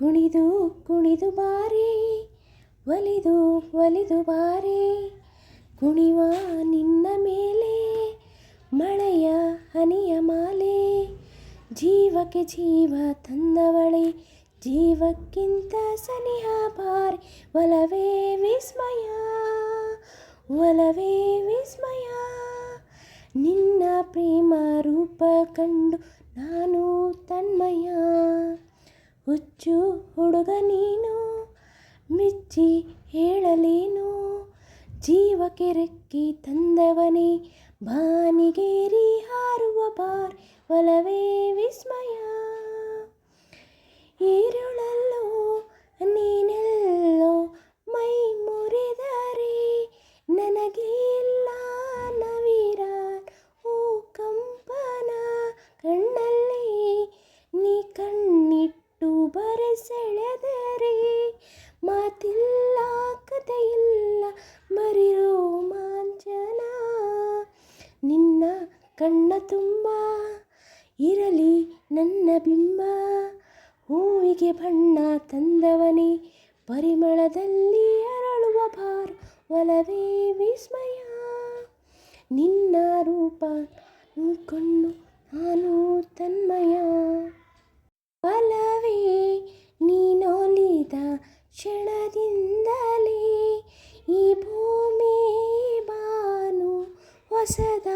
ಕುಣಿದು ಕುಣಿದು ಬಾರೆ, ಒಲಿದು ಒಲಿದು ಬಾರೆ, ಕುಣಿವ ನಿನ್ನ ಮೇಲೆ, ಮಳೆಯ ಹನಿಯ ಮಾಲೆ, ಜೀವಕ್ಕೆ ಜೀವ ತಂದವಳೆ, ಜೀವಕ್ಕಿಂತ ಸನಿಹ ಬಾರಿ, ಒಲವೇ ವಿಸ್ಮಯ ಒಲವೇ ವಿಸ್ಮಯ, ನಿನ್ನ ಪ್ರೇಮ ರೂಪ ಕಂಡು ಹುಚ್ಚು ಹುಡುಗ ನೀನು ಮಿಚ್ಚಿ ಹೇಳಲೇನು? ಜೀವ ಕೆರಕ್ಕಿ ತಂದವನೇ ಬಾನಿಗೇರಿ ಹಾರುವ ಬಾರ್ ಒಲವೇ ವಿಸ್ಮಯ. ಕಣ್ಣ ತುಂಬ ಇರಲಿ ನನ್ನ ಬಿಂಬ. ಹೂವಿಗೆ ಬಣ್ಣ ತಂದವನಿ, ಪರಿಮಳದಲ್ಲಿ ಅರಳುವ ಬಾರ್ ಒಲವೇ ವಿಸ್ಮಯ. ನಿನ್ನ ರೂಪ ಕಣ್ಣು ನಾನು ತನ್ಮಯ. ಒಲವೇ ನೀನೊಲಿದ ಕ್ಷಣದಿಂದಲೇ ಈ ಭೂಮಿ ಬಾನು ಹೊಸದ